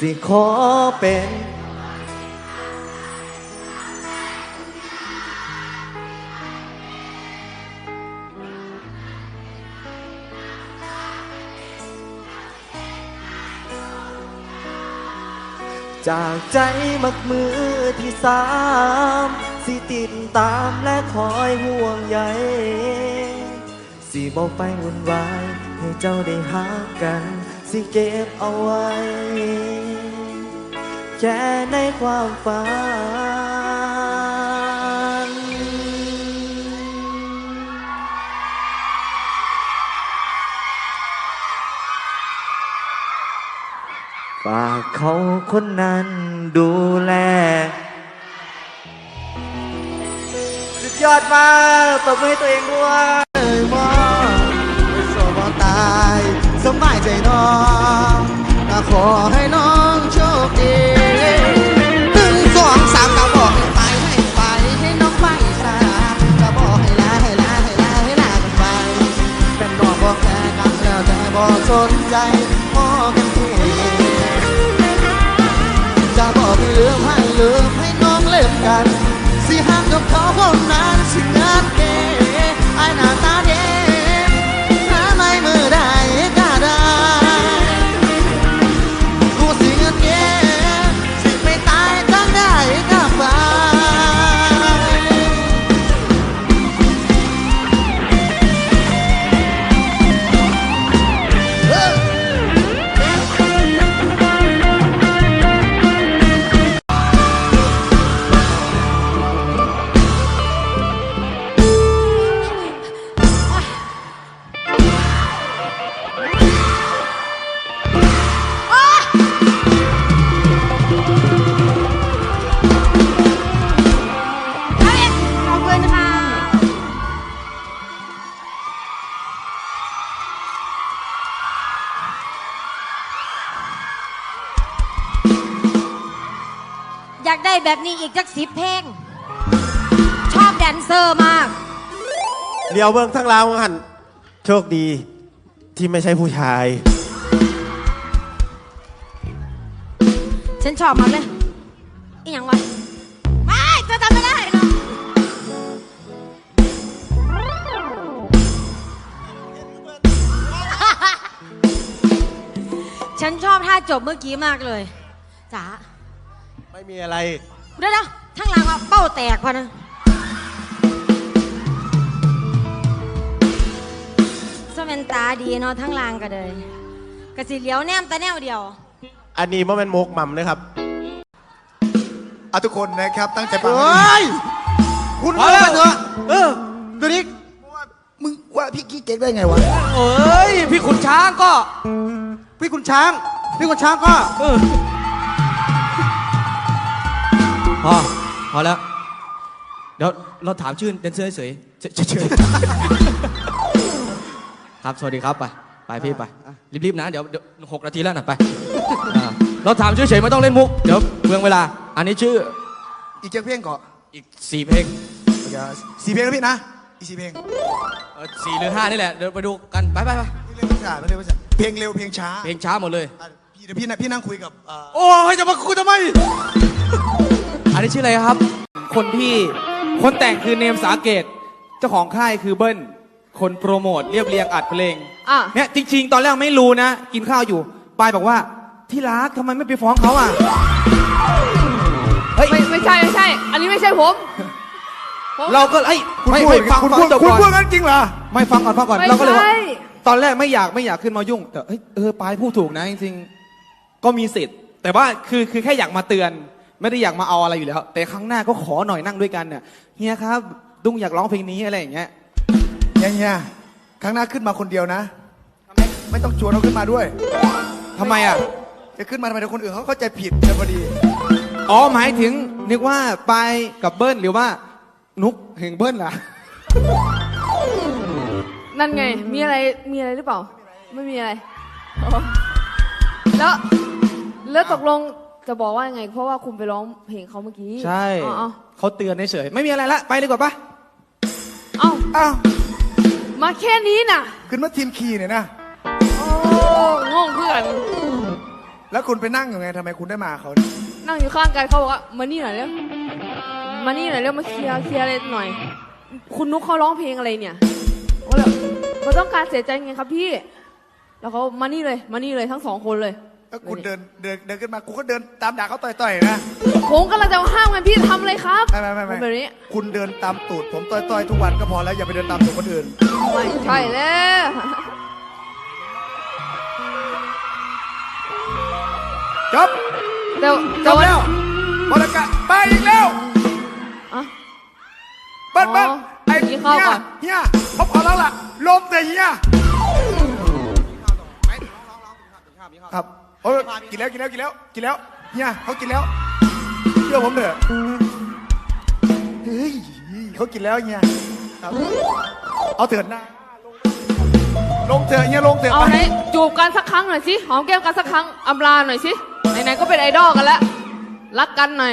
สิขอเป็นจากใจมักมือที่สาม สิติดตามและคอยห่วงใยสิบอกไปวุ่นวาย ให้เจ้าได้หากัน สิเก็บเอาไว้ แค่ในความฝัน ฝากเขาคนนั้นดูแล สุดยอดมากตบมือให้ตัวเองด้วยเลยมอสมตาย สบายใจน้องขอให้น้อง ใจมองกันทีจะบอกให้ลืม แบบนี้อีกจักสิบเพลง ชอบแดนเซอร์มากเลี้ยวเบิ้งทั้งลาวหันโชคดีที่ไม่ใช่ผู้ชาย ฉันชอบมากเลยอีหยังวะไม่เธอทำไม่ได้เนาะฉันชอบท่าจบเมื่อกี้มากเลยจ๋าไม่มีอะไร เดี๋ยวนะทั้งหลังว่าเป้าแตกพอนะสเวนตาดีเนาะทั้งหลางก็เลยกระสิเหลียวแนมแต่แนวเดียว อันนี้มันเป็นมกหม่ำนะครับ เอาทุกคนนะครับตั้งใจฟังเฮ้ยคุณพอแล้วเถอะเออตัวนี้มึงว่าพี่กี้เก๊กได้ไงวะ เอ้ย พี่ขุนช้างก็ พี่คุณช้าง พี่คุณช้างก็ เออ พอพอแล้ว เดี๋ยวเราถามชื่อแดนเซอร์เฉยๆเฉยเฉยๆครับสวัสดีครับไปไปพี่ไปรีบๆนะเดี๋ยวเดี๋ยวหกนาทีแล้วนะไปอ่าเราถามชื่อเฉยๆไม่ต้องเล่นมุกเดี๋ยวเปลืองเวลา อันนี้ชื่ออีกเจ็ดเพลงก่อนอีกสี่เพลงสี่เพลงแล้วพี่นะ อีกสี่เพลงเออสี่หรือห้านี่แหละเดี๋ยวไปดูกันไปไปไปเร็วช้าเร็วช้าเพลงเร็วเพลงช้าเพลงช้าหมดเลยอะพี่เดี๋ยวพี่นะพี่นั่งคุยกับเอ่อโอ้ยจะมาคุยทำไม อันนี้ชื่ออะไรครับ คนที่คนแต่งคือเนมสาเกต เจ้าของค่ายคือเบิ้ล คนโปรโมทเรียบเรียงอัดเพลงอะ เนี่ยจริง ๆ ตอนแรกไม่รู้นะ กินข้าวอยู่ปายบอกว่า ที่รักทำไมไม่ไปฟ้องเขาอะ เฮ้ย ไม่ไม่ใช่ไม่ใช่ อันนี้ไม่ใช่ผมเราก็เอ้ยคุณไม่พูดไม่ฟังคุณฟังพูดจบคุณก่อนพูดงั้นจริงเหรอ ไม่ฟังก่อนฟังก่อนไม่เราก็เลยว่า ใช่ตอนแรกไม่อยากไม่อยากขึ้นมายุ่ง แต่เฮ้ยเออปายพูดถูกนะจริงๆก็มีสิทธิ์ แต่ว่าคือคือแค่อยากมาเตือน ไม่ได้อยากมาเอาอะไรอยู่แล้ว แต่ครั้งหน้าก็ขอหน่อยนั่งด้วยกันเนี่ยเฮียครับดุ้งอยากร้องเพลงนี้อะไรอย่างเงี้ยยังเฮียครั้งหน้าขึ้นมาคนเดียวนะ ไม่ต้องชวนเขาขึ้นมาด้วยทำไมอะ จะขึ้นมาทำไมเดี๋ยวคนอื่นเขาเข้าใจผิดจะพอดีอ๋อหมายถึงนึกว่าไปายกับเบิ้ลหรือว่า นุกเห็นเบิ้ลล่ะ นั่นไง มีอะไร มีอะไรหรือเปล่า ไม่มีอะไรอ๋อแล้ว แล้วตกลง จะบอกว่ายังไง เพราะว่าคุณไปร้องเพลงเขาเมื่อกี้ใช่อ๋ออ๋อเขาเตือนเฉยๆไม่มีอะไรละไปดีกว่าปะเอ้าอ้าวมาแค่นี้น่ะ ขึ้นมาทีมคีย์เนี่ยนะ โอ้งงเพื่อน แล้วคุณไปนั่งอยู่ไงทำไมคุณได้มาเขาเนี่ยนั่งอยู่ข้างกันเขาบอกว่ามานี่หน่อยเร็วมานี่หน่อยเร็วมาเคลียร์เคลียร์อะไรหน่อย คุณนุกเขาร้องเพลงอะไรเนี่ยก็เลยเขาต้องการเสียใจไงครับพี่ แล้วเขามานี่เลย มานี่เลยทั้งสองคนเลย แล้วคุณเดินเดินเดินขึ้นมากูก็เดินตามด่าเขาต่อยๆนะผมกำลังจะห้ามกันพี่ทำอะไรครับไม่ไม่ไม่ผไม่มแบบนี้คุณเดินตามตูดผมต่อยๆทุกวันก็พอแล้วอย่าไปเดินตามตูดคนอื่นไม่ใช่แล้วจบเดี๋ยวจบแล้วบอลกะไปอีกแล้วอะเบิ้ลเบิ้ลอ๋อไอ้กิเฮีนข้าวยก่อนเฮียผมเอาแล้วล่ะลมแต่เฮียครับ โอ้ยกินแล้วกินแล้วกินแล้วกินแล้วเฮียเขากินแล้วเชื่อผมเถอะเฮ้ยเขากินแล้วเฮียครับเอาเถิดหน้าลงเถอะเฮียลงเถอะเอาไปไหนจูบกันสักครั้งหน่อยสิหอมแก้มกันสักครั้งอำลาหน่อยสิไหนๆก็เป็นไอดอลกันแล้วรักกันหน่อย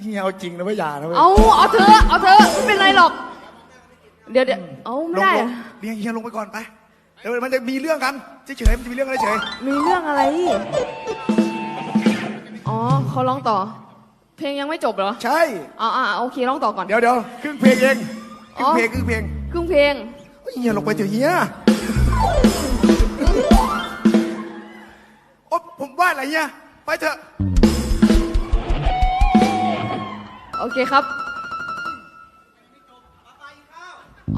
เฮียเอาจริงนะไม่อย่านะเว้ยเอาเอาเธอะเอาเธอะไม่เป็นไรหรอก เดี๋ยวเดี๋ยวเอาไม่ลงได้ลอะงเฮียเฮียลงไปก่อนไป เดี๋ยวมันจะมีเรื่องกันเฉยๆมันจะมีเรื่องอะไรเฉยมีเรื่องอะไรอ๋อเขาร้องต่อ เพลงยังไม่จบเหรอใช่ อ๋ออ่าโอเคร้องต่อก่อน เดี๋ยวเดี๋ยวครึ่งเพลงเองครึ่งเพลงอ๋อครึ่งเพลงครึ่งเพลงเฮ้ยเฮียลงไปเถอะเฮียโอ๊ยผมว่าอะไรเฮียไปเถอะโอเคครับ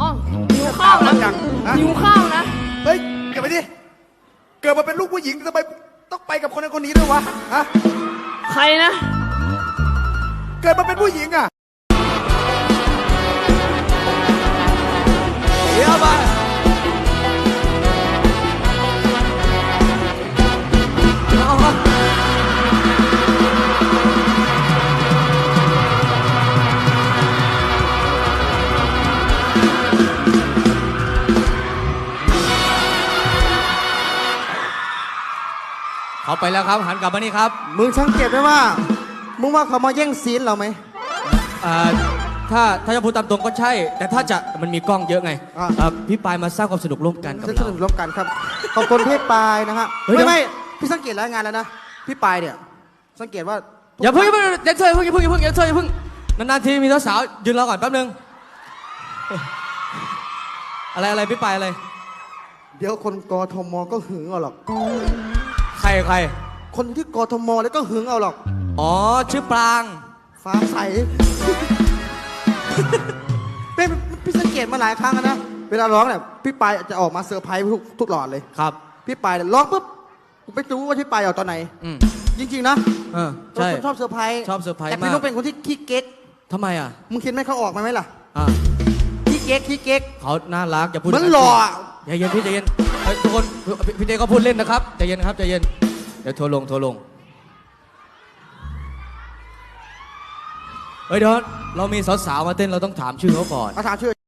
อ๋อหิวข้าวนะยังฮะหิวข้าวนะ เฮ้ยเกิดไปดิ เกิดมาเป็นลูกผู้หญิงทำไมต้องไปกับคนนั้นคนนี้ด้วยวะ ฮะ ใครนะ เกิดมาเป็นผู้หญิงอะ เขาไปแล้วครับหันกลับมานี่ครับมึงสังเกตไหมว่า มึงว่าเขามาแย่งซีนเราไหม อ่าถ้าถ้าจะพูดตามตรงก็ใช่ แต่ถ้าจะมันมีกล้องเยอะไงอ่า อ่าพี่ปายมาสร้างความสนุกร่วมกันกับจะสเรา นุกร่วมกันครับ ขอบคุณพี่ปายนะฮะเฮ้ย ไม่เดี๋ยวไม่พี่สังเกตแล้วงานแล้วนะ พี่ปายเนี่ย สังเกตว่าทุกอย่าเพิ่งอย่าเพิ่งเดนเซอร์อย่าเพิ่งอย่าเพิ่งอย่าเพิ่งเดนเซอร์อย่าเพิ่งนานๆทีมีสาวๆยืนรอก่อนแป๊บนึงอะไรอะไรพี่ปายอะไร เดี๋ยวคนกทมก็หึงเอาหรอกใค รใคร คนที่กทมแล้วก็หึงเอาหรอก อ๋อ ชื่อปราง ฟ้าใส เป็นพี่สังเกตมาหลายครั้งแล้วนะ เวลาร้องเนี่ยพี่ปายจะออกมาเซอร์ไพรส์ทุกทุกหลอดเลย ครับ พี่ปายเนี่ยร้องปุ๊บผมไม่รู้ว่าพี่ปายออกตอนไหน อืมจริงๆนะเออใช่ชอบเซอร์ไพรส์ชอบเซอร์ไพรส์แต่พี่มากต้องเป็นคนที่ขี้เก๊ก ทำไมอะ มึงคิดไหมเขาออกมาไหมล่ะ อ่าขี้เก๊กขี้เก๊ก เขาน่ารักอย่าพูดเหมือนย่างหล่อใจเย็นพี่ใจเย็น เฮ้ยทุกคนพี่พี่เดก็พูดเล่นนะครับใจเย็นครับใจเย็นเดี๋ยวโทรลงโทรลงเฮ้ยเดี๋ยวเรามีสาวๆมาเต้นเราต้องถามชื่อเขาก่อนเอาถามชื่อ